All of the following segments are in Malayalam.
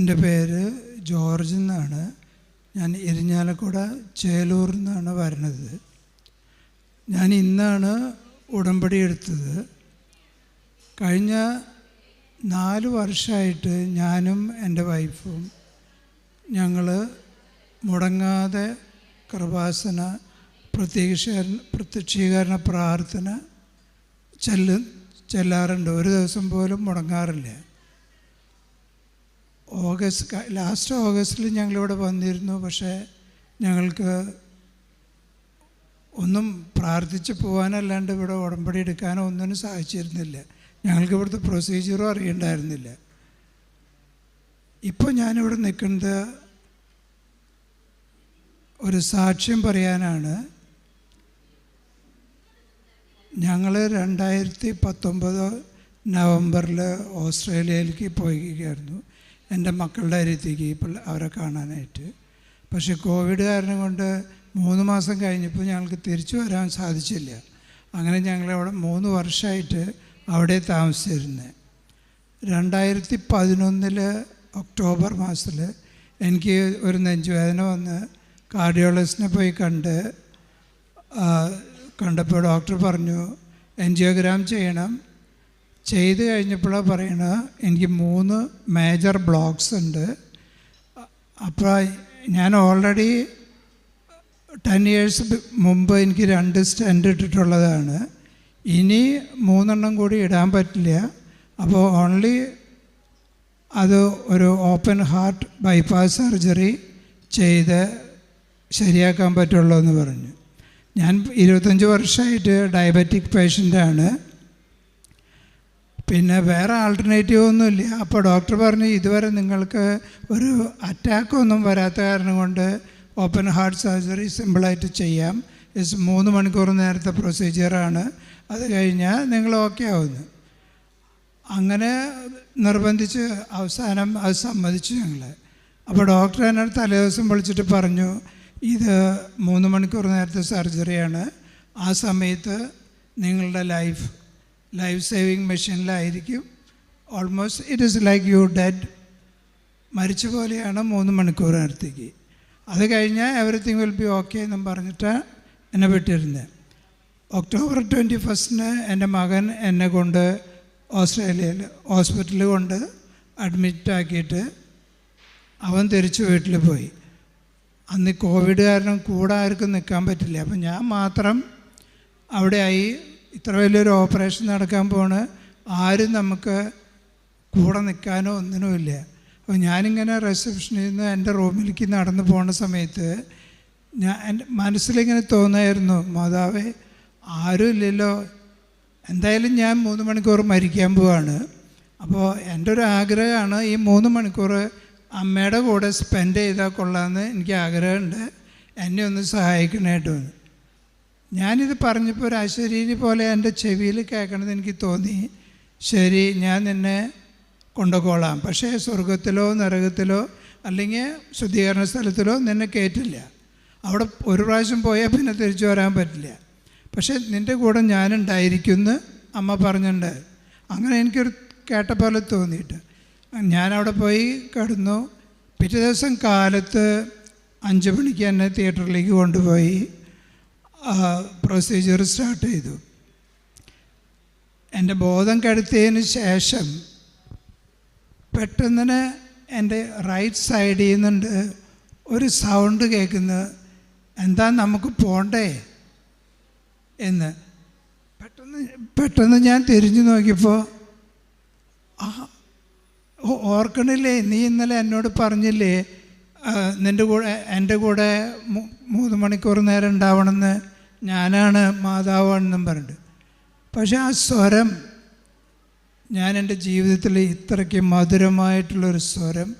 എന്റെ പേര് ജോർജ് എന്നാണ്. ഞാൻ ഇരിഞ്ഞാലക്കുട ചേലൂർ നിന്നാണ് വരണത് ഞാൻ ഇന്നാണ് ഉടമ്പടി എടുത്തത്. കഴിഞ്ഞ നാല് വർഷമായിട്ട് ഞാനും എന്റെ വൈഫും ഞങ്ങൾ മുടങ്ങാതെ കൃപാസന പ്രത്യക്ഷീകരണ പ്രത്യക്ഷീകരണ പ്രാർത്ഥന ചെല്ലും ചെല്ലാറുണ്ട്. ഒരു ദിവസം പോലും മുടങ്ങാറില്ല. ഓഗസ്റ്റ് ലാസ്റ്റ് ഓഗസ്റ്റിൽ ഞങ്ങളിവിടെ വന്നിരുന്നു. പക്ഷേ ഞങ്ങൾക്ക് ഒന്നും പ്രാർത്ഥിച്ച് പോകാനല്ലാണ്ട് ഇവിടെ ഉടമ്പടി എടുക്കാനോ ഒന്നിനും സാധിച്ചിരുന്നില്ല. ഞങ്ങൾക്ക് ഇവിടുത്തെ പ്രൊസീജിയറും അറിയണ്ടായിരുന്നില്ല. ഇപ്പോൾ ഞാനിവിടെ നിൽക്കുന്നത് ഒരു സാക്ഷ്യം പറയാനാണ്. ഞങ്ങൾ രണ്ടായിരത്തി പത്തൊമ്പത് നവംബറിൽ ഓസ്ട്രേലിയയിലേക്ക് പോയിരിക്കുകയായിരുന്നു. എന്റെ മക്കളുടെ അരിയത്തേക്ക് പിള്ള അവരെ കാണാനായിട്ട്. പക്ഷേ കോവിഡ് കാരണം കൊണ്ട് മൂന്ന് മാസം കഴിഞ്ഞപ്പോൾ ഞങ്ങൾക്ക് തിരിച്ചു വരാൻ സാധിച്ചില്ല. അങ്ങനെ ഞങ്ങളവിടെ മൂന്ന് വർഷമായിട്ട് അവിടെ താമസിച്ചിരുന്നത് രണ്ടായിരത്തി പതിനൊന്നിൽ ഒക്ടോബർ മാസത്തിൽ എനിക്ക് ഒരു നെഞ്ചുവേദന വന്ന് കാർഡിയോളജിസ്റ്റിനെ പോയി കണ്ട് കണ്ടപ്പോൾ ഡോക്ടർ പറഞ്ഞു എൻജിയോഗ്രാം ചെയ്യണം ചെയ്ത് കഴിഞ്ഞപ്പോഴാണ് പറയണത് എനിക്ക് മൂന്ന് മേജർ ബ്ലോക്സ് ഉണ്ട്. അപ്പോൾ ഞാൻ ഓൾറെഡി ടെൻ ഇയേഴ്സ് മുമ്പ് എനിക്ക് രണ്ട് സ്റ്റെൻഡ് ഇട്ടിട്ടുള്ളതാണ്. ഇനി മൂന്നെണ്ണം കൂടി ഇടാൻ പറ്റില്ല. അപ്പോൾ ഓൺലി അത് ഒരു ഓപ്പൺ ഹാർട്ട് ബൈപ്പാസ് സർജറി ചെയ്ത് ശരിയാക്കാൻ പറ്റുള്ളൂ എന്ന് പറഞ്ഞു. ഞാൻ ഇരുപത്തഞ്ച് വർഷമായിട്ട് ഡയബറ്റിക് പേഷ്യന്റാണ് പിന്നെ വേറെ ആൾട്ടർനേറ്റീവ് ഒന്നുമില്ല. അപ്പോൾ ഡോക്ടർ പറഞ്ഞു ഇതുവരെ നിങ്ങൾക്ക് ഒരു അറ്റാക്കൊന്നും വരാത്ത കാരണം കൊണ്ട് ഓപ്പൺ ഹാർട്ട് സർജറി സിമ്പിളായിട്ട് ചെയ്യാം. ഇസ് മൂന്ന് മണിക്കൂർ നേരത്തെ പ്രൊസീജിയറാണ് അത് കഴിഞ്ഞാൽ നിങ്ങൾ ഓക്കെ ആവുന്നു. അങ്ങനെ നിർബന്ധിച്ച് അവസാനം അത് സമ്മതിച്ചു ഞങ്ങൾ അപ്പോൾ ഡോക്ടർ എന്നോട് തലേദിവസം വിളിച്ചിട്ട് പറഞ്ഞു ഇത് മൂന്ന് മണിക്കൂർ നേരത്തെ സർജറിയാണ് ആ സമയത്ത് നിങ്ങളുടെ life life saving മെഷീനിലായിരിക്കും almost it is like you dead മരിച്ച പോലെയാണ് മൂന്ന് മണിക്കൂർ നേരത്തേക്ക് അത് കഴിഞ്ഞാൽ എവറിത്തിങ് വിൽ ബി ഓക്കെ എന്നും പറഞ്ഞിട്ട് എന്നെ വിട്ടിരുന്നത് ഒക്ടോബർ ട്വന്റി ഫസ്റ്റിന് എന്റെ മകൻ എന്നെ കൊണ്ട് ഓസ്ട്രേലിയയിൽ ഹോസ്പിറ്റലിൽ കൊണ്ട് അഡ്മിറ്റ് ആക്കിയിട്ട് അവൻ തിരിച്ച് വീട്ടിൽ പോയി. അന്ന് കോവിഡ് കാരണം കൂടെ ആർക്കും നിൽക്കാൻ പറ്റില്ല. അപ്പം ഞാൻ മാത്രം അവിടെയായി ഇത്ര വലിയൊരു ഓപ്പറേഷൻ നടക്കാൻ പോണ്. ആരും നമുക്ക് കൂടെ നിൽക്കാനോ ഒന്നിനുമില്ല അപ്പോൾ ഞാനിങ്ങനെ റിസപ്ഷനിൽ നിന്ന് എന്റെ റൂമിലേക്ക് നടന്നു പോകുന്ന സമയത്ത് ഞാൻ എന്റെ മനസ്സിലിങ്ങനെ തോന്നായിരുന്നു മാതാവേ ആരും ഇല്ലല്ലോ. എന്തായാലും ഞാൻ മൂന്ന് മണിക്കൂർ മരിക്കാൻ പോവാണ്. അപ്പോൾ എന്റെ ഒരു ആഗ്രഹമാണ് ഈ മൂന്ന് മണിക്കൂർ അമ്മയുടെ കൂടെ സ്പെൻഡ് ചെയ്താൽ കൊള്ളാമെന്ന് എനിക്ക് ആഗ്രഹമുണ്ട്. എന്നെ ഒന്ന് സഹായിക്കണേട്ടോ ഞാനിത് പറഞ്ഞപ്പോൾ ഒരു അശരീരി പോലെ എന്റെ ചെവിയിൽ കേൾക്കണമെന്ന് എനിക്ക് തോന്നി. ശരി ഞാൻ നിന്നെ കൊണ്ടുപോകോളാം. പക്ഷേ സ്വർഗത്തിലോ നരകത്തിലോ അല്ലെങ്കിൽ ശുദ്ധീകരണ സ്ഥലത്തിലോ നിന്നെ കയറ്റില്ല അവിടെ ഒരു പ്രാവശ്യം പോയാൽ പിന്നെ തിരിച്ചു വരാൻ പറ്റില്ല. പക്ഷേ നിന്റെ കൂടെ ഞാനുണ്ടായിരിക്കുമെന്ന് അമ്മ പറഞ്ഞിട്ടുണ്ട്. അങ്ങനെ എനിക്കൊരു കേട്ട പോലെ തോന്നിയിട്ട്. ഞാനവിടെ പോയി കിടന്നു. പിറ്റേ ദിവസം കാലത്ത് അഞ്ച് മണിക്ക് എന്നെ തിയേറ്ററിലേക്ക് കൊണ്ടുപോയി. പ്രൊസീജിയർ സ്റ്റാർട്ട് ചെയ്തു. എന്റെ ബോധം കെടുത്തിയതിന് ശേഷം പെട്ടെന്ന് എന്റെ റൈറ്റ് സൈഡിൽ നിന്നുണ്ട് ഒരു സൗണ്ട് കേൾക്കുന്നത്. എന്താ നമുക്ക് പോണ്ടേ? എന്ന് പെട്ടെന്ന് പെട്ടെന്ന് ഞാൻ തിരിഞ്ഞു നോക്കിയപ്പോൾ ആ ഓർക്കണില്ലേ? നീ ഇന്നലെ എന്നോട് പറഞ്ഞില്ലേ ആ, നിന്റെ കൂടെ എന്റെ കൂടെ മൂന്ന് മണിക്കൂർ നേരം ഉണ്ടാവണമെന്ന്? ഞാനാണ് മാതാവാണെന്നും പറഞ്ഞിട്ട്. പക്ഷെ ആ സ്വരം ഞാൻ എന്റെ ജീവിതത്തിൽ ഇത്രയ്ക്ക് മധുരമായിട്ടുള്ളൊരു സ്വരം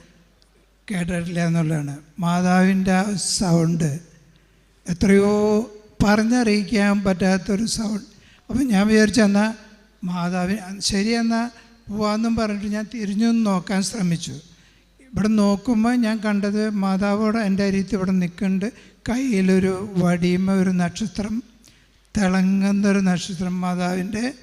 കേട്ടിട്ടില്ല എന്നുള്ളതാണ്. മാതാവിന്റെ ആ സൗണ്ട് എത്രയോ പറഞ്ഞറിയിക്കാൻ പറ്റാത്തൊരു സൗണ്ട്. അപ്പം ഞാൻ വിചാരിച്ചു എന്നാൽ മാതാവിന് ശരി എന്നാൽ പോവാന്നും പറഞ്ഞിട്ട് ഞാൻ തിരിഞ്ഞു നോക്കാൻ ശ്രമിച്ചു. ഇവിടെ നോക്കുമ്പോൾ ഞാൻ കണ്ടത് മാതാവോട് എന്റെ അരിയത്ത് ഇവിടെ നിൽക്കുന്നുണ്ട്. കയ്യിലൊരു വടിയുമ ഒരു നക്ഷത്രം തിളങ്ങുന്നൊരു നക്ഷത്രം മാതാവിന്റെ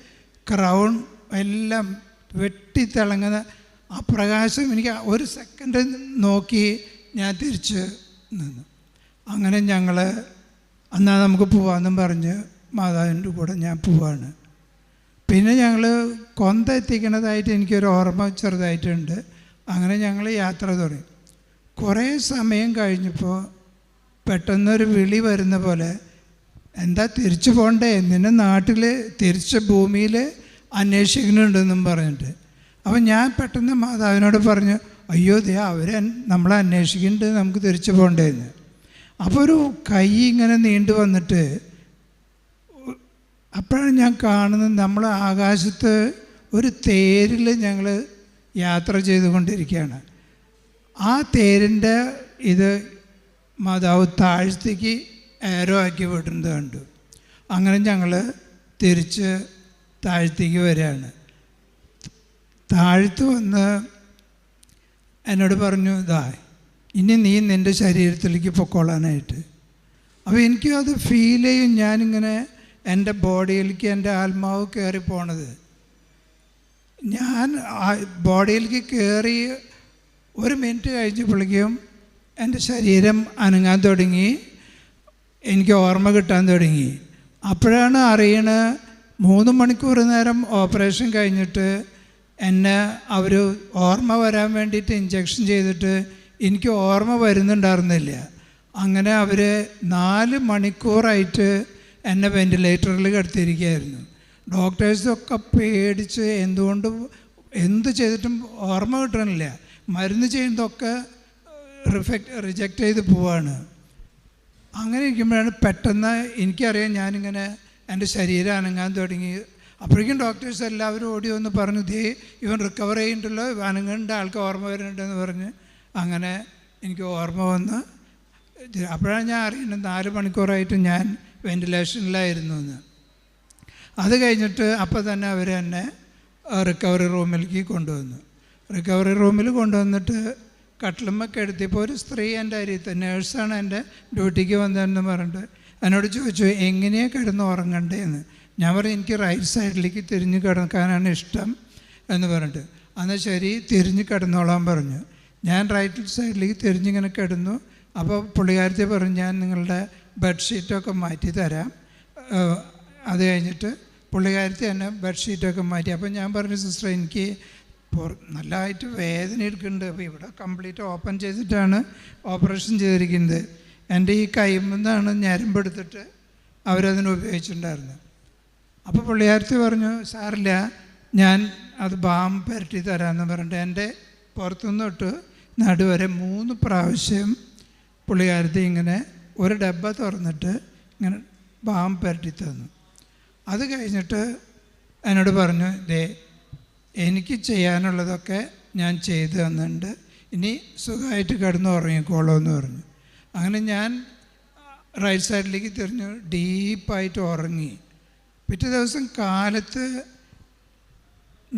ക്രൗൺ എല്ലാം വെട്ടി തിളങ്ങുന്ന ആ പ്രകാശം എനിക്ക് ഒരു സെക്കൻഡ് നോക്കി ഞാൻ തിരിച്ച് നിന്നു. അങ്ങനെ ഞങ്ങൾ എന്നാൽ നമുക്ക് പോവാമെന്നും പറഞ്ഞ് മാതാവിന്റെ കൂടെ ഞാൻ പോവാണ്. പിന്നെ ഞങ്ങൾ കൊന്ത എത്തിക്കണതായിട്ട് എനിക്കൊരു ഓർമ്മ ചെറുതായിട്ടുണ്ട്. അങ്ങനെ ഞങ്ങൾ യാത്ര തുടങ്ങി. കുറേ സമയം കഴിഞ്ഞപ്പോൾ പെട്ടെന്നൊരു വിളി വരുന്ന പോലെ എന്താ തിരിച്ചു പോകണ്ടേ നിന്നെ നാട്ടിൽ തിരിച്ച് ഭൂമിയിൽ അന്വേഷിക്കുന്നുണ്ടെന്നും പറഞ്ഞിട്ട്. അപ്പം ഞാൻ പെട്ടെന്ന് മാതാവിനോട് പറഞ്ഞു അയ്യോ ദേ അവർ നമ്മളെ അന്വേഷിക്കുന്നുണ്ട് നമുക്ക് തിരിച്ചു പോകണ്ടേന്ന് അപ്പോൾ ഒരു കൈ ഇങ്ങനെ നീണ്ടു വന്നിട്ട് അപ്പോഴാണ് ഞാൻ കാണുന്നത് നമ്മൾ ആകാശത്ത് ഒരു തേരിൽ ഞങ്ങൾ യാത്ര ചെയ്തുകൊണ്ടിരിക്കുകയാണ്. ആ തേരിന്റെ ഇത് മാതാവ് താഴ്ത്തിക്ക് ഏരോ ആക്കി വിടുന്നത് കണ്ടു. അങ്ങനെ ഞങ്ങൾ തിരിച്ച് താഴ്ത്തിക്ക് വരികയാണ്. താഴ്ത്തു വന്ന് എന്നോട് പറഞ്ഞു ഇതാ ഇനി നീ നിന്റെ ശരീരത്തിലേക്ക് പൊക്കോളാനായിട്ട്. അപ്പോൾ എനിക്ക് അത് ഫീൽ ചെയ്യും ഞാനിങ്ങനെ എന്റെ ബോഡിയിലേക്ക് എന്റെ ആത്മാവ് കയറി പോണത്. ഞാൻ ബോഡിയിലേക്ക് കയറി ഒരു മിനിറ്റ് കഴിഞ്ഞപ്പോഴേക്കും എന്റെ ശരീരം അനങ്ങാൻ തുടങ്ങി. എനിക്ക് ഓർമ്മ കിട്ടാൻ തുടങ്ങി. അപ്പോഴാണ് അറിയണ മൂന്ന് മണിക്കൂർ നേരം ഓപ്പറേഷൻ കഴിഞ്ഞിട്ട് എന്നെ അവർ ഓർമ്മ വരാൻ വേണ്ടിയിട്ട് ഇഞ്ചക്ഷൻ ചെയ്തിട്ട് എനിക്ക് ഓർമ്മ വരുന്നുണ്ടായിരുന്നില്ല. അങ്ങനെ അവർ നാല് മണിക്കൂറായിട്ട് എന്നെ വെന്റിലേറ്ററിൽ കിടത്തിയിരിക്കുകയായിരുന്നു. ഡോക്ടേഴ്സൊക്കെ പേടിച്ച് എന്തുകൊണ്ട് എന്ത് ചെയ്തിട്ടും ഓർമ്മ കിട്ടണില്ല. മരുന്ന് ചെയ്യുന്നതൊക്കെ റിഫക്റ്റ് റിജക്റ്റ് ചെയ്ത് പോവാണ്. അങ്ങനെ ഇരിക്കുമ്പോഴാണ് പെട്ടെന്ന് എനിക്കറിയാം ഞാനിങ്ങനെ എന്റെ ശരീരം അനങ്ങാൻ തുടങ്ങി. അപ്പോഴേക്കും ഡോക്ടേഴ്സ് എല്ലാവരും ഓടി വന്ന് പറഞ്ഞു ദേ ഇവൻ റിക്കവർ ചെയ്യുന്നുണ്ടല്ലോ അനങ്ങേണ്ട ആൾക്ക് ഓർമ്മ വരുന്നുണ്ടെന്ന് പറഞ്ഞ് അങ്ങനെ എനിക്ക് ഓർമ്മ വന്ന്. അപ്പോഴാണ് ഞാൻ അറിയുന്നത് നാല് മണിക്കൂറായിട്ട് ഞാൻ വെന്റിലേഷനിലായിരുന്നു എന്ന്. അത് കഴിഞ്ഞിട്ട് അപ്പോൾ തന്നെ അവർ എന്നെ റിക്കവറി റൂമിലേക്ക് കൊണ്ടുവന്നു. റിക്കവറി റൂമിൽ കൊണ്ടുവന്നിട്ട് കട്ടിലുമ്മൊക്കെ എടുത്തിപ്പോൾ ഒരു സ്ത്രീ എന്റെ അരിയത്ത് നേഴ്സാണ് എന്റെ ഡ്യൂട്ടിക്ക് വന്നതെന്ന് പറഞ്ഞിട്ട് എന്നോട് ചോദിച്ചു എങ്ങനെയാണ് കിടന്ന് ഉറങ്ങണ്ടേന്ന്? ഞാൻ പറഞ്ഞു എനിക്ക് റൈറ്റ് സൈഡിലേക്ക് തിരിഞ്ഞ് കിടക്കാനാണ് ഇഷ്ടം എന്ന് പറഞ്ഞിട്ട്. എന്നാൽ ശരി തിരിഞ്ഞ് കിടന്നോളാൻ പറഞ്ഞു. ഞാൻ റൈറ്റ് സൈഡിലേക്ക് തിരിഞ്ഞിങ്ങനെ കിടന്നു. അപ്പോൾ പുള്ളിക്കാരത്തെ പറഞ്ഞു ഞാൻ നിങ്ങളുടെ ബെഡ്ഷീറ്റൊക്കെ മാറ്റി തരാം. അത് കഴിഞ്ഞിട്ട് പുള്ളിക്കാരത്തി തന്നെ ബെഡ്ഷീറ്റൊക്കെ മാറ്റി. അപ്പോൾ ഞാൻ പറഞ്ഞു സിസ്റ്റർ എനിക്ക് നല്ലതായിട്ട് വേദന എടുക്കുന്നുണ്ട്. അപ്പോൾ ഇവിടെ കംപ്ലീറ്റ് ഓപ്പൺ ചെയ്തിട്ടാണ് ഓപ്പറേഷൻ ചെയ്തിരിക്കുന്നത്. എന്റെ ഈ കൈമെന്നാണ് ഞരമ്പെടുത്തിട്ട് അവരതിന് ഉപയോഗിച്ചിട്ടുണ്ടായിരുന്നത്. അപ്പോൾ പുള്ളിയാരത്തി പറഞ്ഞു സാറില്ല ഞാൻ അത് ബാം പുരട്ടി തരാമെന്ന് പറഞ്ഞിട്ട് എന്റെ പുറത്തുനിന്ന് തൊട്ട് നടുവരെ മൂന്ന് പ്രാവശ്യം പുള്ളിക്കാരത്തി ഇങ്ങനെ ഒരു ഡബ്ബ തുറന്നിട്ട് ഇങ്ങനെ ബാം പുരട്ടി തന്നു. അത് കഴിഞ്ഞിട്ട് എന്നോട് പറഞ്ഞു ദേ എനിക്ക് ചെയ്യാനുള്ളതൊക്കെ ഞാൻ ചെയ്തു തന്നിട്ടുണ്ട്. ഇനി സുഖമായിട്ട് കിടന്നു ഉറങ്ങിക്കോളൂ എന്ന് പറഞ്ഞു. അങ്ങനെ ഞാൻ റൈറ്റ് സൈഡിലേക്ക് തിരിഞ്ഞു ഡീപ്പായിട്ട് ഉറങ്ങി. പിറ്റേ ദിവസം കാലത്ത്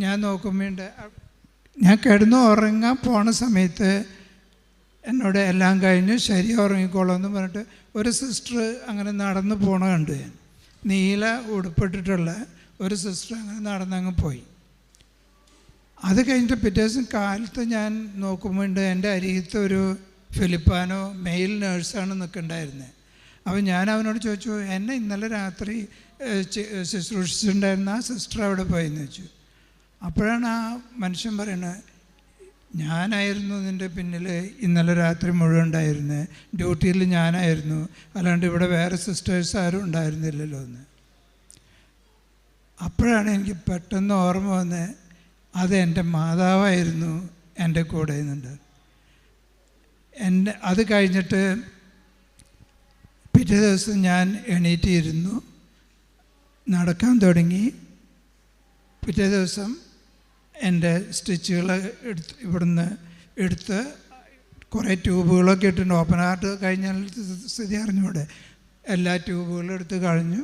ഞാൻ നോക്കുമ്പോണ്ട് ഞാൻ കിടന്ന് ഉറങ്ങാൻ പോണ സമയത്ത് എന്നോട് എല്ലാം കഴിഞ്ഞ് ശരി ഉറങ്ങിക്കോളൂ എന്ന് പറഞ്ഞിട്ട് ഒരു സിസ്റ്റർ അങ്ങനെ നടന്ന് പോണ കണ്ടു ഞാൻ. നീല ഉടുപ്പിട്ടിട്ടുള്ള ഒരു സിസ്റ്റർ അങ്ങനെ നടന്നങ്ങ് പോയി. അത് കഴിഞ്ഞിട്ട് പിറ്റേ ദിവസം കാലത്ത് ഞാൻ നോക്കുമ്പോൾ എന്റെ അരികത്ത് ഒരു ഫിലിപ്പാനോ മെയിൽ നേഴ്സാണ് നിൽക്കണ്ടായിരുന്നത് അപ്പോൾ ഞാൻ അവനോട് ചോദിച്ചു എന്നെ ഇന്നലെ രാത്രി ശുശ്രൂഷിച്ചിട്ടുണ്ടായിരുന്ന ആ സിസ്റ്റർ അവിടെ പോയെന്ന് വെച്ചു അപ്പോഴാണ് ആ മനുഷ്യൻ പറയുന്നത് ഞാനായിരുന്നു നിന്റെ പിന്നിൽ ഇന്നലെ രാത്രി മുഴുവൻ ഉണ്ടായിരുന്നത് ഡ്യൂട്ടിയിൽ ഞാനായിരുന്നു. അല്ലാണ്ട് ഇവിടെ വേറെ സിസ്റ്റേഴ്സ് ആരും ഉണ്ടായിരുന്നില്ലല്ലോ എന്ന് അപ്പോഴാണ് എനിക്ക് പെട്ടെന്ന് ഓർമ്മ വന്നത് അത് എന്റെ മാതാവായിരുന്നു എന്റെ കൂടെ നിന്നുണ്ട്. എന്റെ അത് കഴിഞ്ഞിട്ട് പിറ്റേ ദിവസം ഞാൻ എണീറ്റിരുന്നു. നടക്കാൻ തുടങ്ങി. പിറ്റേ ദിവസം എന്റെ സ്റ്റിച്ചുകൾ എടുത്ത് ഇവിടുന്ന് എടുത്ത് കുറേ ട്യൂബുകളൊക്കെ ഇട്ടിട്ടുണ്ട്. ഓപ്പൺ ഹാർട്ട് കഴിഞ്ഞാൽ സ്ഥിതി അറിഞ്ഞൂടെ? എല്ലാ ട്യൂബുകളും എടുത്ത് കളഞ്ഞു.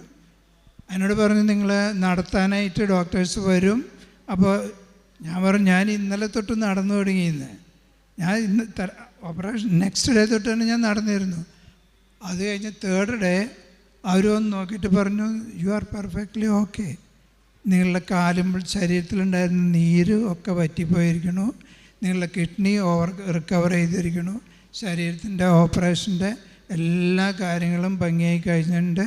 എന്നോട് പറഞ്ഞു നിങ്ങൾ നടത്താനായിട്ട് ഡോക്ടേഴ്സ് വരും. അപ്പോൾ ഞാൻ പറഞ്ഞു ഞാൻ ഇന്നലെ തൊട്ട് നടന്നു തുടങ്ങിയെന്ന് ഞാൻ ഇന്ന് ഓപ്പറേഷൻ നെക്സ്റ്റ് ഡേ തൊട്ടാണ് ഞാൻ നടന്നിരുന്നു. അത് കഴിഞ്ഞ് തേർഡ് ഡേ അവർ വന്ന് നോക്കിയിട്ട് പറഞ്ഞു യു ആർ പെർഫെക്റ്റ്ലി ഓക്കെ നിങ്ങളുടെ കാലും ശരീരത്തിലുണ്ടായിരുന്ന നീര് ഒക്കെ വറ്റിപ്പോയിരിക്കണു നിങ്ങളുടെ കിഡ്നി ഓവർ റിക്കവർ ചെയ്തിരിക്കണു ശരീരത്തിന്റെ ഓപ്പറേഷന്റെ എല്ലാ കാര്യങ്ങളും ഭംഗിയായി കഴിഞ്ഞിട്ടുണ്ട്.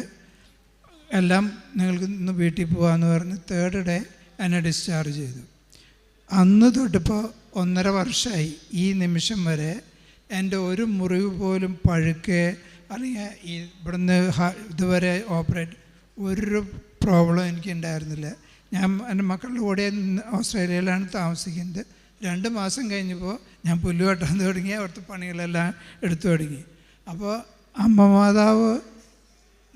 എല്ലാം നിങ്ങൾക്ക് ഇന്ന് വീട്ടിൽ പോകാമെന്ന് പറഞ്ഞ് തേർഡ് ഡേ എന്നെ ഡിസ്ചാർജ് ചെയ്തു. അന്ന് തൊട്ടിപ്പോൾ ഒന്നര വർഷമായി ഈ നിമിഷം വരെ എന്റെ ഒരു മുറിവ് പോലും പഴുക്ക് അല്ലെങ്കിൽ ഇവിടുന്ന് ഇതുവരെ ഓപ്പറേറ്റ് ഒരു പ്രോബ്ലം എനിക്ക് ഉണ്ടായിരുന്നില്ല ഞാൻ എന്റെ മക്കളുടെ കൂടെ ഓസ്ട്രേലിയയിലാണ് താമസിക്കുന്നത്. രണ്ട് മാസം കഴിഞ്ഞപ്പോൾ ഞാൻ പുല്ല് വെട്ടാൻ തുടങ്ങി അവിടുത്തെ പണികളെല്ലാം എടുത്തു തുടങ്ങി. അപ്പോൾ അമ്മ മാതാവ്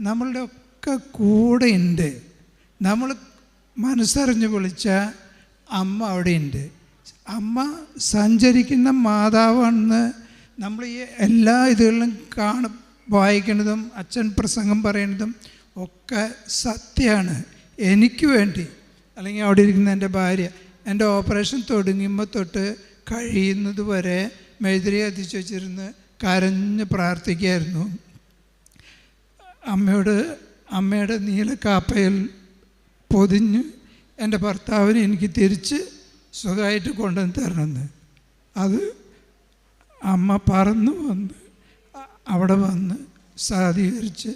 നമ്മളുടെ ഒക്കെ കൂടെ ഉണ്ട് നമ്മൾ മനസ്സറിഞ്ഞ് വിളിച്ച അമ്മ അവിടെയുണ്ട്. അമ്മ സഞ്ചരിക്കുന്ന മാതാവാണെന്ന് നമ്മൾ ഈ എല്ലാ ഇതുകളിലും കാണ വായിക്കുന്നതും അച്ഛൻ പ്രസംഗം പറയുന്നതും ഒക്കെ സത്യമാണ്. എനിക്ക് വേണ്ടി അല്ലെങ്കിൽ അവിടെ ഇരിക്കുന്ന എന്റെ ഭാര്യ എന്റെ ഓപ്പറേഷൻ തുടങ്ങുമ്പോൾ തൊട്ട് കഴിയുന്നത് വരെ മെഴുതിരി അതിച്ച് വെച്ചിരുന്ന് കരഞ്ഞ് പ്രാർത്ഥിക്കുകയായിരുന്നു. അമ്മയോട് അമ്മയുടെ നീല കാപ്പയിൽ പൊതിഞ്ഞ് എന്റെ ഭർത്താവിനെ എനിക്ക് തിരിച്ച് സുഖമായിട്ട് കൊണ്ടുവന്ന് തരണമെന്ന്. അത് അമ്മ പറന്ന് വന്ന് അവിടെ വന്ന് സാധീകരിച്ച്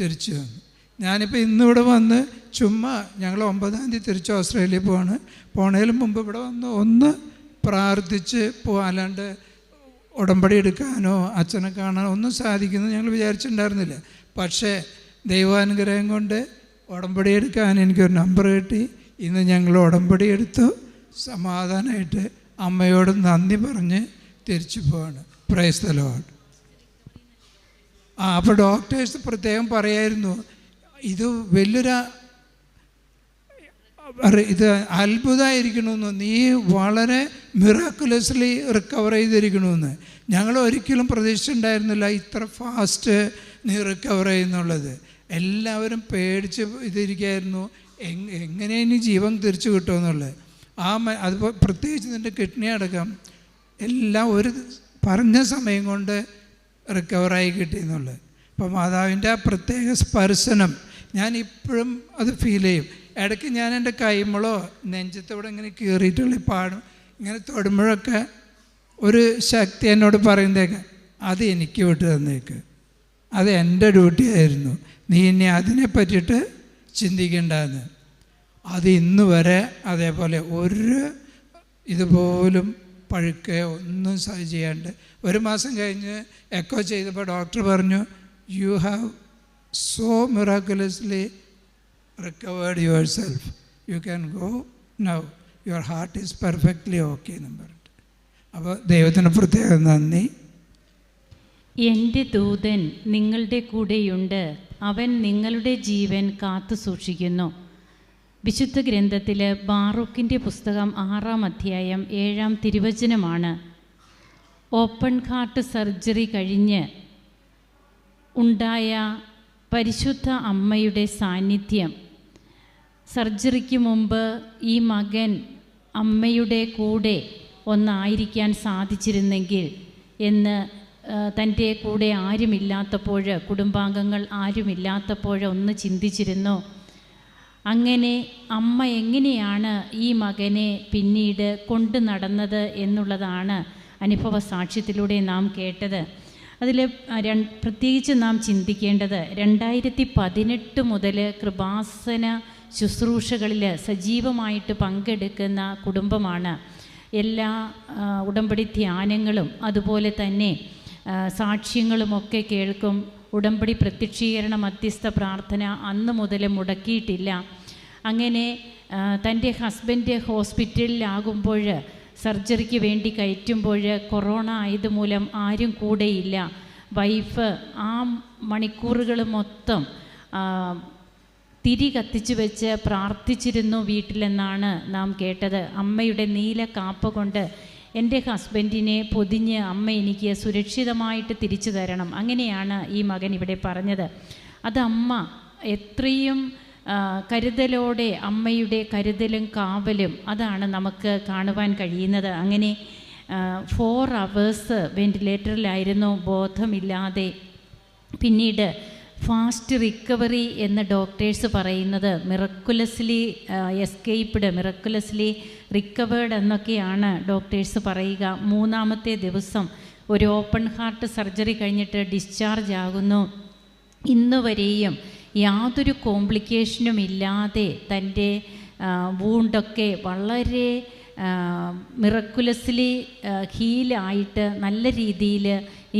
തിരിച്ചു വന്നു. ഞാനിപ്പോൾ ഇന്നിവിടെ വന്ന് ചുമ്മാ ഞങ്ങൾ ഒമ്പതാം തീയതി തിരിച്ച് ഓസ്ട്രേലിയ പോവാണ്. പോണതിന് മുമ്പ് ഇവിടെ വന്ന് ഒന്ന് പ്രാർത്ഥിച്ച് പോവാൻ അല്ലാണ്ട് ഉടമ്പടി എടുക്കാനോ അച്ഛനെ കാണാനോ ഒന്നും സാധിക്കുന്നു ഞങ്ങൾ വിചാരിച്ചിട്ടുണ്ടായിരുന്നില്ല. പക്ഷേ ദൈവാനുഗ്രഹം കൊണ്ട് ഉടമ്പടി എടുക്കാൻ എനിക്കൊരു നമ്പർ കിട്ടി. ഇന്ന് ഞങ്ങൾ ഉടമ്പടി എടുത്തു സമാധാനമായിട്ട് അമ്മയോട് നന്ദി പറഞ്ഞ് തിരിച്ചു പോവാണ്. പ്രൈസ് ആ അപ്പോൾ ഡോക്ടേഴ്സ് പ്രത്യേകം പറയായിരുന്നു ഇത് വലിയൊരു ഇത് അത്ഭുതമായിരിക്കണമെന്ന് നീ വളരെ മിറാക്കുലസ്ലി റിക്കവർ ചെയ്തിരിക്കണമെന്ന് ഞങ്ങൾ ഒരിക്കലും പ്രതീക്ഷിച്ചിട്ടുണ്ടായിരുന്നില്ല ഇത്ര ഫാസ്റ്റ് നീ റിക്കവർ ചെയ്യുന്നുള്ളത്. എല്ലാവരും പേടിച്ച് ഇതിരിക്കായിരുന്നു എങ്ങനെ ഇനി ജീവൻ തിരിച്ചു കിട്ടുമെന്നുള്ളത്? ആ അത് പ്രത്യേകിച്ച് നിന്റെ കിഡ്നി അടക്കം എല്ലാം ഒരു പറഞ്ഞ സമയം കൊണ്ട് റിക്കവറായി കിട്ടിയെന്നുള്ളത് അപ്പോൾ മാതാവിന്റെ ആ പ്രത്യേക സ്പർശനം ഞാൻ ഇപ്പോഴും അത് ഫീൽ ചെയ്യും. ഇടയ്ക്ക് ഞാൻ എന്റെ കൈമളോ നെഞ്ചത്തോടെ ഇങ്ങനെ കീറിയിട്ടുള്ള പാടും ഇങ്ങനെ തൊടുമ്പോഴൊക്കെ ഒരു ശക്തി എന്നോട് പറയുന്നേക്ക് അത് എനിക്ക് വിട്ട് തന്നേക്ക്. അത് എന്റെ ഡ്യൂട്ടി ആയിരുന്നു. നീ ഇനി അതിനെ പറ്റിയിട്ട് ചിന്തിക്കേണ്ടതെന്ന്. അത് ഇന്ന് വരെ അതേപോലെ ഒരു ഇതുപോലും പഴുക്കേ ഒന്നും ചെയ്യാണ്ട് ഒരു മാസം കഴിഞ്ഞ് എക്കോ ചെയ്തപ്പോൾ ഡോക്ടർ പറഞ്ഞു you have so miraculously recovered yourself you can go now your heart is perfectly okay എന്നും പറഞ്ഞിട്ട്. അപ്പോൾ ദൈവത്തിന് പ്രത്യേകം നന്ദി. എന്റെ ദൂതൻ നിങ്ങളുടെ കൂടെയുണ്ട്. അവൻ നിങ്ങളുടെ ജീവൻ കാത്തു സൂക്ഷിക്കുന്നു. വിശുദ്ധ ഗ്രന്ഥത്തിൽ ബാറൂക്കിന്റെ പുസ്തകം ആറാം അധ്യായം ഏഴാം തിരുവചനമാണ്. ഓപ്പൺ ഹാർട്ട് സർജറി കഴിഞ്ഞ് ഉണ്ടായ പരിശുദ്ധ അമ്മയുടെ സാന്നിധ്യം. സർജറിക്ക് മുമ്പ് ഈ മകൻ അമ്മയുടെ കൂടെ ഒന്നായിരിക്കാൻ സാധിച്ചിരുന്നെങ്കിൽ എന്ന് തന്റെ കൂടെ ആരുമില്ലാത്തപ്പോൾ കുടുംബാംഗങ്ങൾ ആരുമില്ലാത്തപ്പോൾ ഒന്ന് ചിന്തിച്ചിരുന്നു. അങ്ങനെ അമ്മ എങ്ങനെയാണ് ഈ മകനെ പിന്നീട് കൊണ്ടു നടന്നത് എന്നുള്ളതാണ് അനുഭവ സാക്ഷ്യത്തിലൂടെ നാം കേട്ടത്. അതിൽ പ്രത്യേകിച്ച് നാം ചിന്തിക്കേണ്ടത് രണ്ടായിരത്തി പതിനെട്ട് മുതൽ കൃപാസന ശുശ്രൂഷകളിൽ സജീവമായിട്ട് പങ്കെടുക്കുന്ന കുടുംബമാണ്. എല്ലാ ഉടമ്പടി ധ്യാനങ്ങളും അതുപോലെ തന്നെ സാക്ഷ്യങ്ങളുമൊക്കെ കേൾക്കും. ഉടമ്പടി പ്രത്യക്ഷീകരണ മധ്യസ്ഥ പ്രാർത്ഥന അന്ന് മുതൽ മുടക്കിയിട്ടില്ല. അങ്ങനെ തന്റെ ഹസ്ബൻഡ് ഹോസ്പിറ്റലിലാകുമ്പോൾ സർജറിക്ക് വേണ്ടി കയറ്റുമ്പോൾ കൊറോണ ആയതുമൂലം ആരും കൂടെയില്ല. വൈഫ് ആ മണിക്കൂറുകൾ മൊത്തം തിരി കത്തിച്ചു വെച്ച് പ്രാർത്ഥിച്ചിരുന്നു വീട്ടിലെന്നാണ് നാം കേട്ടത്. അമ്മയുടെ നീല കാപ്പ കൊണ്ട് എന്റെ ഹസ്ബൻഡിനെ പൊതിഞ്ഞ് അമ്മ എനിക്ക് സുരക്ഷിതമായിട്ട് തിരിച്ചു തരണം. അങ്ങനെയാണ് ഈ മകൻ ഇവിടെ പറഞ്ഞത്. അത് അമ്മ എത്രയും കരുതലോടെ അമ്മയുടെ കരുതലും കാവലും അതാണ് നമുക്ക് കാണുവാൻ കഴിയുന്നത്. അങ്ങനെ ഫോർ അവേഴ്സ് വെന്റിലേറ്ററിലായിരുന്നു ബോധമില്ലാതെ പിന്നീട് ഫാസ്റ്റ് റിക്കവറി എന്ന ഡോക്ടേഴ്സ് പറയുന്നത് മിറക്കുലസ്ലി എസ്കേപ്ഡ് മിറക്കുലസ്ലി റിക്കവേർഡ് എന്നൊക്കെയാണ് ഡോക്ടേഴ്സ് പറയുക. മൂന്നാമത്തെ ദിവസം ഒരു ഓപ്പൺ ഹാർട്ട് സർജറി കഴിഞ്ഞിട്ട് ഡിസ്ചാർജ് ആകുന്നു. ഇന്ന് വരെയും യാതൊരു കോംപ്ലിക്കേഷനും ഇല്ലാതെ തന്റെ വൂണ്ടൊക്കെ വളരെ മിറക്കുലസ്ലി ഹീലായിട്ട് നല്ല രീതിയിൽ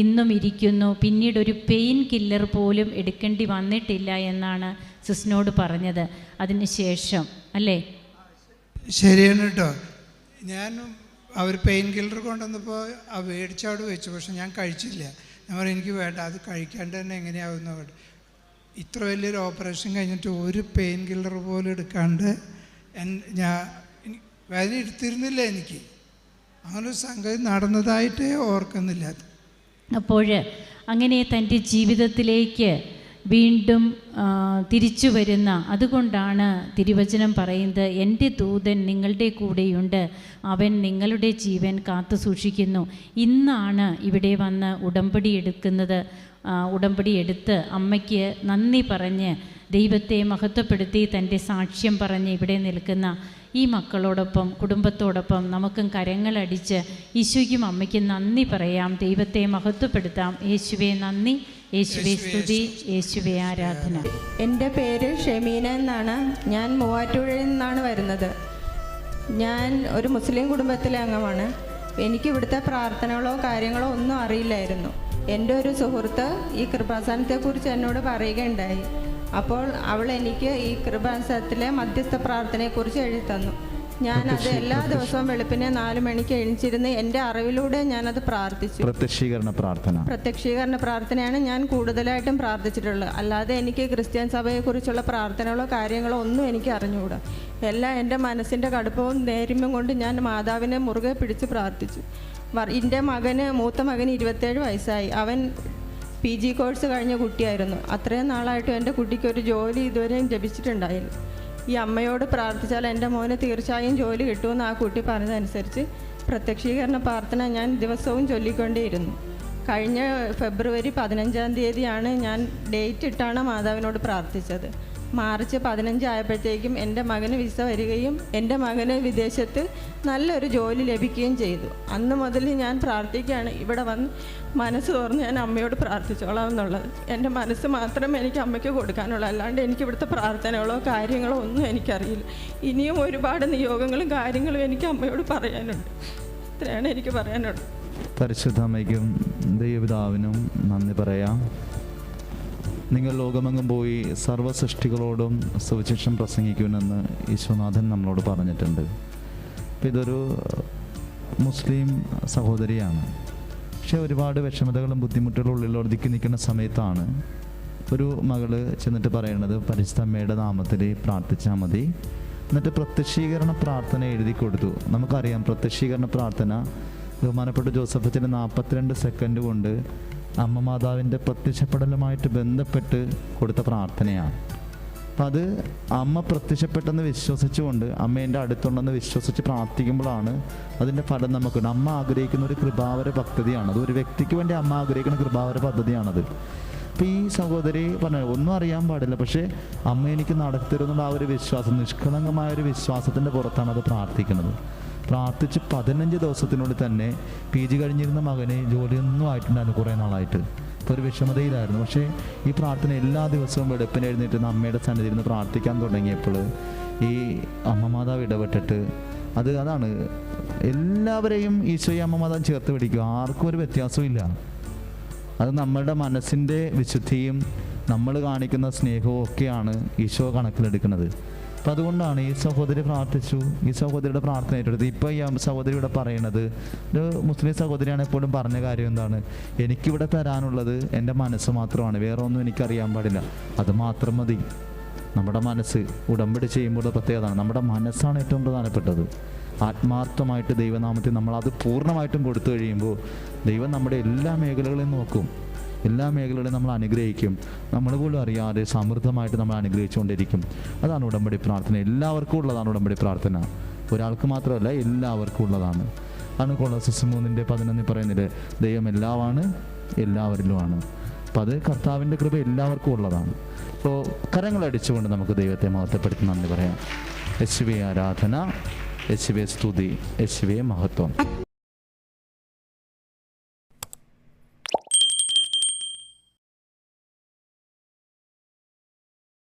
ഇന്നും ഇരിക്കുന്നു. പിന്നീട് ഒരു പെയിൻ കില്ലർ പോലും എടുക്കേണ്ടി വന്നിട്ടില്ല എന്നാണ് സിസ്നോട് പറഞ്ഞത്. അതിനുശേഷം അല്ലേ? ശരിയാണ് കേട്ടോ. ഞാൻ അവർ പെയിൻ കില്ലർ കൊണ്ടുവന്നപ്പോൾ ആ മേടിച്ചവിടെ വെച്ചു. പക്ഷെ ഞാൻ കഴിച്ചില്ല. ഞാൻ പറഞ്ഞു എനിക്ക് വേണ്ട അത് കഴിക്കാണ്ട് തന്നെ എങ്ങനെയാവുന്നു ഇത്ര വലിയൊരു ഓപ്പറേഷൻ കഴിഞ്ഞിട്ട് ഒരു പെയിൻ കില്ലർ പോലും എടുക്കാണ്ട് ഞാൻ വേദന എടുത്തിരുന്നില്ല എനിക്ക്. അങ്ങനൊരു സംഗതി നടന്നതായിട്ടേ ഓർക്കുന്നില്ല. അപ്പോൾ അങ്ങനെ തന്റെ ജീവിതത്തിലേക്ക് വീണ്ടും തിരിച്ചു വരുന്ന അതുകൊണ്ടാണ് തിരുവചനം പറയുന്നത് എന്റെ ദൂതൻ നിങ്ങളുടെ കൂടെയുണ്ട് അവൻ നിങ്ങളുടെ ജീവൻ കാത്തു സൂക്ഷിക്കുന്നു. ഇന്നാണ് ഇവിടെ വന്ന് ഉടമ്പടി എടുക്കുന്നത്. ഉടമ്പടി എടുത്ത് അമ്മയ്ക്ക് നന്ദി പറഞ്ഞ് ദൈവത്തെ മഹത്വപ്പെടുത്തി തന്റെ സാക്ഷ്യം പറഞ്ഞ് ഇവിടെ നിൽക്കുന്ന ഈ മക്കളോടൊപ്പം കുടുംബത്തോടൊപ്പം നമുക്കും കരങ്ങളടിച്ച് ഈശോയ്ക്കും അമ്മയ്ക്കും നന്ദി പറയാം. ദൈവത്തെ മഹത്വപ്പെടുത്താം. യേശുവെ നന്ദി. യേശുവെ സ്തുതി. യേശുവെ ആരാധന. എന്റെ പേര് ഷെമീന എന്നാണ്. ഞാൻ മൂവാറ്റുപുഴയിൽ നിന്നാണ് വരുന്നത്. ഞാൻ ഒരു മുസ്ലിം കുടുംബത്തിലെ അംഗമാണ്. എനിക്ക് ഇവിടുത്തെ പ്രാർത്ഥനകളോ കാര്യങ്ങളോ ഒന്നും അറിയില്ലായിരുന്നു. എന്റെ ഒരു സുഹൃത്ത് ഈ കൃപാസനത്തെക്കുറിച്ച് എന്നോട് പറയുകയുണ്ടായി. അപ്പോൾ അവൾ എനിക്ക് ഈ കൃപാസനത്തിലെ മധ്യസ്ഥ പ്രാർത്ഥനയെക്കുറിച്ച് എഴുതി തന്നു ഞാൻ അത് എല്ലാ ദിവസവും വെളുപ്പിനെ നാല് മണിക്ക് എണിച്ചിരുന്ന് എന്റെ അറിവിലൂടെ ഞാനത് പ്രാർത്ഥിച്ചു. പ്രത്യക്ഷീകരണ പ്രാർത്ഥന. പ്രത്യക്ഷീകരണ പ്രാർത്ഥനയാണ് ഞാൻ കൂടുതലായിട്ടും പ്രാർത്ഥിച്ചിട്ടുള്ളത്. അല്ലാതെ എനിക്ക് ക്രിസ്ത്യൻ സഭയെക്കുറിച്ചുള്ള പ്രാർത്ഥനകളോ കാര്യങ്ങളോ ഒന്നും എനിക്ക് അറിഞ്ഞുകൂടാ. എല്ലാം എന്റെ മനസ്സിന്റെ കടുപ്പവും നേരിമയും കൊണ്ട് ഞാൻ മാതാവിനെ മുറുകെ പിടിച്ച് പ്രാർത്ഥിച്ചു. എന്റെ മകന് മൂത്ത മകന് ഇരുപത്തേഴ് വയസ്സായി. അവൻ പി ജി കോഴ്സ് കഴിഞ്ഞ കുട്ടിയായിരുന്നു. അത്രയും നാളായിട്ടും എന്റെ കുട്ടിക്ക് ഒരു ജോലി ഇതുവരെയും ലഭിച്ചിട്ടുണ്ടായില്ല. ഈ അമ്മയോട് പ്രാർത്ഥിച്ചാൽ എന്റെ മോന് തീർച്ചയായും ജോലി കിട്ടുമെന്ന് ആ കുട്ടി പറഞ്ഞതനുസരിച്ച് പ്രത്യക്ഷീകരണ പ്രാർത്ഥന ഞാൻ ദിവസവും ചൊല്ലിക്കൊണ്ടേയിരുന്നു. കഴിഞ്ഞ ഫെബ്രുവരി പതിനഞ്ചാം തീയതിയാണ് ഞാൻ ഡേറ്റ് ഇട്ടാണ് മാതാവിനോട് പ്രാർത്ഥിച്ചത്. മാർച്ച് പതിനഞ്ച് ആയപ്പോഴത്തേക്കും എന്റെ മകന് വിസ വരികയും എന്റെ മകന് വിദേശത്ത് നല്ലൊരു ജോലി ലഭിക്കുകയും ചെയ്തു. അന്ന് മുതൽ ഞാൻ പ്രാർത്ഥിക്കുകയാണ് ഇവിടെ വന്ന് മനസ്സ് തുറന്ന് ഞാൻ അമ്മയോട് പ്രാർത്ഥിച്ചോളാം എന്നുള്ളത്. എന്റെ മനസ്സ് മാത്രം എനിക്ക് അമ്മയ്ക്ക് കൊടുക്കാനുള്ളൂ. അല്ലാണ്ട് എനിക്ക് ഇവിടുത്തെ പ്രാർത്ഥനകളോ കാര്യങ്ങളോ ഒന്നും എനിക്കറിയില്ല. ഇനിയും ഒരുപാട് നിയോഗങ്ങളും കാര്യങ്ങളും എനിക്ക് അമ്മയോട് പറയാനുണ്ട്. ഇത്രയാണ് എനിക്ക് പറയാനുള്ളത്. പരിശുദ്ധ അമ്മയ്ക്കും ദൈവപിതാവിനും നന്ദി പറയാം. നിങ്ങൾ ലോകമെങ്ങും പോയി സർവ സൃഷ്ടികളോടും സുവിശേഷം പ്രസംഗിക്കുമെന്ന് ഈശ്വനാഥൻ നമ്മളോട് പറഞ്ഞിട്ടുണ്ട്. അപ്പം ഇതൊരു മുസ്ലിം സഹോദരിയാണ്. പക്ഷേ ഒരുപാട് വിഷമതകളും ബുദ്ധിമുട്ടുകളും ഉള്ളിൽ ഒതുക്കി നിൽക്കുന്ന സമയത്താണ് ഒരു മകൾ ചെന്നിട്ട് പറയുന്നത് പരിസ്ഥമ്മയുടെ നാമത്തിൽ പ്രാർത്ഥിച്ചാൽ മതി. എന്നിട്ട് പ്രത്യക്ഷീകരണ പ്രാർത്ഥന എഴുതി കൊടുത്തു. നമുക്കറിയാം പ്രത്യക്ഷീകരണ പ്രാർത്ഥന ബഹുമാനപ്പെട്ട ജോസഫച്ചന്റെ നാൽപ്പത്തിരണ്ട് സെക്കൻഡ് കൊണ്ട് അമ്മ മാതാവിന്റെ പ്രത്യക്ഷപ്പെടലുമായിട്ട് ബന്ധപ്പെട്ട് കൊടുത്ത പ്രാർത്ഥനയാണ്. അപ്പം അത് അമ്മ പ്രത്യക്ഷപ്പെട്ടെന്ന് വിശ്വസിച്ചുകൊണ്ട് അമ്മേന്റെ അടുത്തുണ്ടെന്ന് വിശ്വസിച്ച് പ്രാർത്ഥിക്കുമ്പോഴാണ് അതിന്റെ ഫലം നമുക്കുണ്ട്. അമ്മ ആഗ്രഹിക്കുന്ന ഒരു കൃപാവര പദ്ധതിയാണ്. അത് ഒരു വ്യക്തിക്ക് വേണ്ടി അമ്മ ആഗ്രഹിക്കുന്ന കൃപാവര പദ്ധതിയാണത്. അപ്പം ഈ സഹോദരി പറഞ്ഞു ഒന്നും അറിയാൻ പാടില്ല പക്ഷേ അമ്മ എനിക്ക് നടത്തരുന്നുള്ള ആ ഒരു വിശ്വാസം നിഷ്കളങ്കമായ ഒരു വിശ്വാസത്തിന്റെ പുറത്താണ് അത് പ്രാർത്ഥിക്കുന്നത്. പ്രാർത്ഥിച്ച് പതിനഞ്ച് ദിവസത്തിനുള്ളിൽ തന്നെ പി ജി കഴിഞ്ഞിരുന്ന മകന് ജോലിയൊന്നും ആയിട്ടുണ്ടായിരുന്നു കുറേ നാളായിട്ട്. ഇപ്പോൾ ഒരു വിഷമതയിലായിരുന്നു. പക്ഷേ ഈ പ്രാർത്ഥന എല്ലാ ദിവസവും വെളുപ്പിന് എഴുന്നേറ്റ് അമ്മയുടെ സന്നിധിയിൽ നിന്ന് പ്രാർത്ഥിക്കാൻ തുടങ്ങിയപ്പോൾ ഈ അമ്മ മാതാവ് ഇടപെട്ടിട്ട് അത് അതാണ്. എല്ലാവരെയും ഈശോയെ അമ്മ ചേർത്ത് പിടിക്കും ആർക്കും ഒരു വ്യത്യാസവും അത് നമ്മളുടെ മനസ്സിന്റെ വിശുദ്ധിയും നമ്മൾ കാണിക്കുന്ന സ്നേഹവും ഒക്കെയാണ് ഈശോ കണക്കിലെടുക്കുന്നത്. അപ്പം അതുകൊണ്ടാണ് ഈ സഹോദരി പ്രാർത്ഥിച്ചു. ഈ സഹോദരിയുടെ പ്രാർത്ഥന ഏറ്റെടുത്ത് ഇപ്പോൾ ഈ സഹോദരി ഇവിടെ പറയുന്നത് ഒരു മുസ്ലിം സഹോദരിയാണ് എപ്പോഴും പറഞ്ഞ കാര്യം എന്താണ്? എനിക്കിവിടെ തരാനുള്ളത് എന്റെ മനസ്സ് മാത്രമാണ്. വേറെ ഒന്നും എനിക്കറിയാൻ പാടില്ല. അത് മാത്രം മതി. നമ്മുടെ മനസ്സ് ഉടമ്പടി ചെയ്യുമ്പോൾ പ്രത്യേകതയാണ് നമ്മുടെ മനസ്സാണ് ഏറ്റവും പ്രധാനപ്പെട്ടത്. ആത്മാർത്ഥമായിട്ട് ദൈവനാമത്തിൽ നമ്മൾ അത് പൂർണമായിട്ടും കൊടുത്തു കഴിയുമ്പോൾ ദൈവം നമ്മുടെ എല്ലാ മേഖലകളെയും നോക്കും. എല്ലാ മേഖലകളും നമ്മൾ അനുഗ്രഹിക്കും. നമ്മൾ പോലും അറിയാതെ സമൃദ്ധമായിട്ട് നമ്മൾ അനുഗ്രഹിച്ചുകൊണ്ടിരിക്കും. അതാണ് ഉടമ്പടി പ്രാർത്ഥന. എല്ലാവർക്കും ഉള്ളതാണ് ഉടമ്പടി പ്രാർത്ഥന. ഒരാൾക്ക് മാത്രമല്ല എല്ലാവർക്കും ഉള്ളതാണ്. ആണ് കൊളോസസ് മൂന്നിന്റെ പതിനൊന്നിൽ പറയുന്നത്. ദൈവം എല്ലാമാണ് എല്ലാവരിലുമാണ്. അപ്പം അത് കർത്താവിന്റെ കൃപ എല്ലാവർക്കും ഉള്ളതാണ്. അപ്പോൾ കരങ്ങളടിച്ചുകൊണ്ട് നമുക്ക് ദൈവത്തെ മഹത്വപ്പെടുത്തി നന്ദി പറയാം. യേശുവെ ആരാധന യേശുവെ സ്തുതി യേശുവെ മഹത്വം.